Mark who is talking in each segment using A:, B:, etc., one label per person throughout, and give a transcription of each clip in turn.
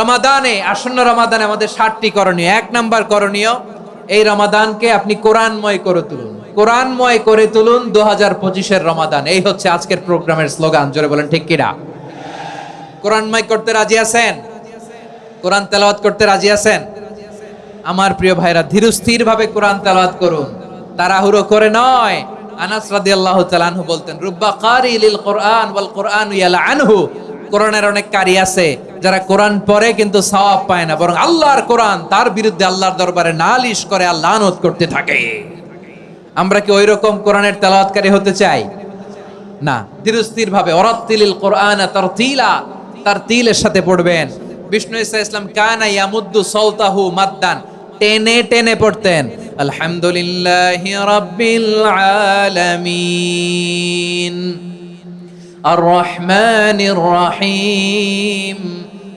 A: রমাদানে, আসন্ন রমাদানে আমাদের ষাটটি করণীয়। এক নাম্বার করণীয়, এই রমাদানকে আপনি কোরআনময় করে তুলুন। কোরআনময় করে তুলুন দু হাজার পঁচিশের রমাদান। এই হচ্ছে আজকের প্রোগ্রামের স্লোগান, জোরে বলেন, ঠিক কিনা? কোরআনময় করতে রাজি আছেন? কোরআন তেলাওয়াত করতে রাজি আছেন? আমার প্রিয় ভাইরা ধীরস্থির ভাবে কোরআন তেলাওয়াত করুন। তাড়াহুড়ো করে নয়। আনাস রাদিয়াল্লাহু তাআলা আনহু বলতেন, রুব্বা কারি লিল কোরআন ওয়াল কোরআন ইয়ালা আনহু কোরআনের অনেক কারি আছে। যারা কোরআন পড়ে কিন্তু সবাব পায় না, বরং আল্লাহর কোরআন, তার বিরুদ্ধে আল্লাহর দরবারে নালিশ করে আল্লাহ আনত করতে থাকে। আমরা কি ওই রকম কোরআনের তেলাৎকারী হতে চাই? না। ধীরস্থির ভাবে অরাত্তিলিল কোরআন তার তিলা তার তিলের সাথে পড়বেন। বিষ্ণু ইসা ইসলাম, কানা ইয়ামুদ্দু সৌতাহু মাদ্দান। টেনে টেনে পড়তেন, আলহামদুলিল্লাহ রাব্বিল আলামিন। আর রহমানির রহিম।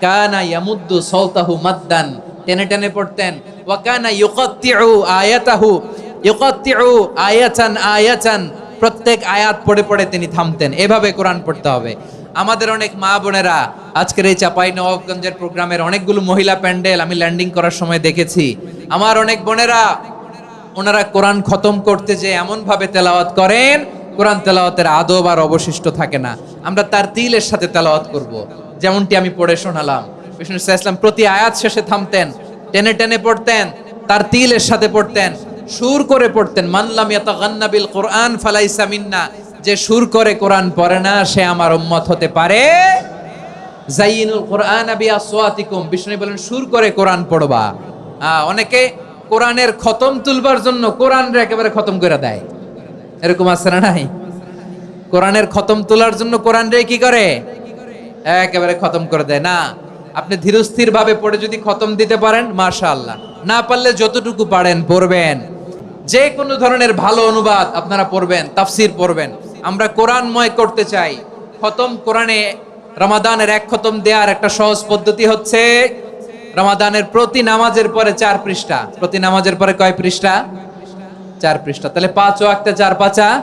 A: কানা ইয়ামুদ্দু সৌতাহু মাদ্দান। টেনে টেনে পড়তেন। ওয়া কানা ইউকাত্তিউ আয়াতাহু। ইউকাত্তিউ আয়াতান আয়াতান। প্রত্যেক আয়াত পড়ে পড়ে তিনি থামতেন। এভাবে কোরআন পড়তে হবে। আমাদের অনেক মা বোনেরা আজকের এই চাপাই নবাবগঞ্জের প্রোগ্রামের অনেকগুলো মহিলা প্যান্ডেল আমি ল্যান্ডিং করার সময় দেখেছি। আমার অনেক বোনেরা, ওনারা কোরআন খতম করতে যে এমন ভাবে তেলাওয়াত করেন, কোরআন তেলাওয়াতের আদব আর অবশিষ্ট থাকে না। আমরা তার তিলের সাথে তেলাওয়াত করব। যেমনটি আমি পড়ে শোনালাম। বিষ্ণু ইসা ইসলাম প্রতি আয়াত শেষে থামতেন, টেনে টেনে পড়তেন, তার তিলের সাথে পড়তেন, সুর করে পড়তেন মানলাম ইয়াতাগান্না বিল কোরআন ফালাইসা মিন্না যে সুর করে কোরআন পড়ে না, সে আমার উম্মত হতে পারে। জাইনুল কোরআন আসওয়াতিকুম বিষ্ণু বলেন, সুর করে কোরআন পড়বা। অনেকে কোরআনের খতম তুলবার জন্য কোরআন একেবারে খতম করে দেয়। এরকম আছে না নাই? কোরআনের খতম তোলার জন্য কোরআন রে কি করে? একেবারে খতম করে দেয়। না, আপনি ধীরস্থির ভাবে পড়ে যদি খতম দিতে পারেন, মাশাআল্লাহ। না পারলে যতটুকু পারেন, পড়বেন। যে কোনো ধরনের ভালো অনুবাদ আপনারা পড়বেন, তাফসির পড়বেন। আমরা কোরআনময় করতে চাই। খতম কোরআনে রমাদানের এক খতম দেওয়ার একটা সহজ পদ্ধতি হচ্ছে, রমাদানের প্রতি নামাজের পরে চার পৃষ্ঠা। প্রতি নামাজের পরে কয় পৃষ্ঠা? চার পৃষ্ঠা। তাহলে পাঁচ ও একটা চার পাঁচা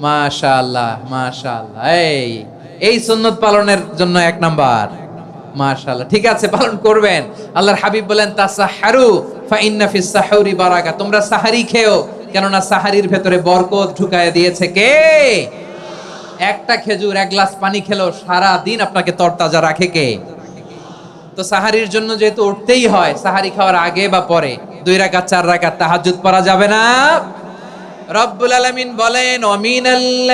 A: মাশাআল্লাহ মাশাআল্লাহ। এই এই পালনের জন্য এক নাম্বার। ঠিক আছে, পালন করবেন। হাবিব বলেন বারাকা। তোমরা সাহারি খেও, কেননা সাহারির ভেতরে বরকত ঢুকায় দিয়েছে কে? একটা খেজুর, এক গ্লাস পানি খেলো সারা দিন আপনাকে তরতাজা রাখে কে? তো সাহারির জন্য যেহেতু উঠতেই হয়, সাহারি খাওয়ার আগে বা পরে, দুই রাকাত, চার রাকাত তাহাজ্জুদ পড়া যাবে না। রব্বুল আলামিন বলেন, অমিনাল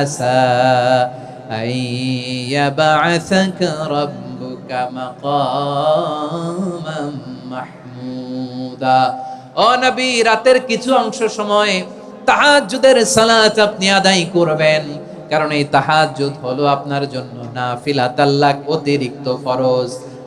A: আসা রাতের কিছু অংশ সময় তাহাজ্জুদের সালাত আপনি আদায় করবেন, কারণ এই তাহাজ্জুদ হলো আপনার জন্য নাফিলাত আল্লাহ অতিরিক্ত ফরজ।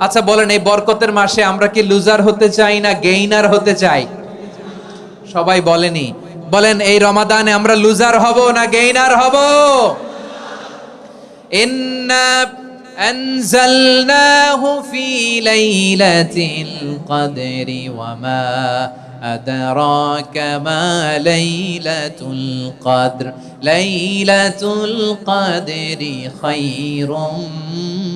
A: আচ্ছা বলেন এই বরকতের মাসে আমরা কি লুজার হতে চাই না গেইনার হতে চাই সবাই বলেনি বলেন এই রমাদানে আমরা লুজার হব না গেইনার হব إنا أنزلناه في ليلة القدر وما أدراك ما ليلة القدر ليلة القدر خير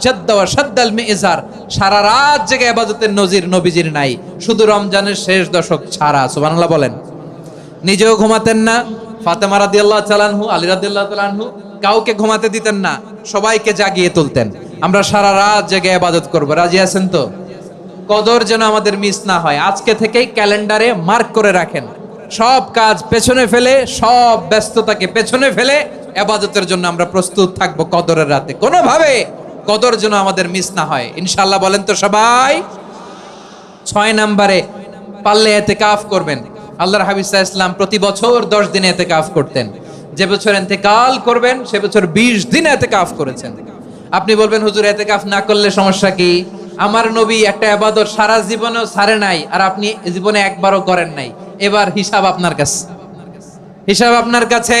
A: জাদ্দা সারা রাত নজির নাই। শুধু রমজানের শেষ দশক বলেন। নিজেও ঘুমাতেন না। ফাতেমা রাদিয়াল্লাহু তাআলাহু কাউকে ঘুমাতে দিতেন না। সবাইকে জাগিয়ে তুলতেন। আমরা সারা রাত জেগে ইবাদত করব। রাজি আছেন তো? কদর যেন আমাদের মিস না হয়। আজকে থেকেই ক্যালেন্ডারে মার্ক করে রাখেন। সব কাজ পেছনে ফেলে, সব ব্যস্ততাকে পেছনে ফেলে আবাদতের জন্য আমরা প্রস্তুত থাকব কদরের রাতে। কোনোভাবে কদর যেন আমাদের মিস না হয়। ইনশাল্লাহ বলেন তো সবাই। ছয় নম্বরে, পারলে এতে কাফ করবেন। আল্লাহর হাবিজ ইসলাম প্রতি বছর দশ দিনে এতে কাফ করতেন। যে বছর এতেকাল করবেন, সে বছর বিশ দিন এতে কাফ করেছেন। আপনি বলবেন, হুজুর এতে কাফ না করলে সমস্যা কি? আমার নবী একটা আবাদত সারা জীবনেও ছাড়ে নাই, আর আপনি জীবনে একবারও করেন নাই। এবার হিসাব আপনার কাছে। হিসাব আপনার কাছে।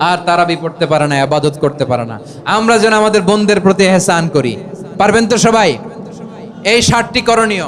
A: আর তারা পড়তে পারে না, আবাদত করতে পারে না। আমরা যেন আমাদের বোনদের প্রতি হেসান করি। পারবেন তো সবাই? এই ষাটটি করণীয়।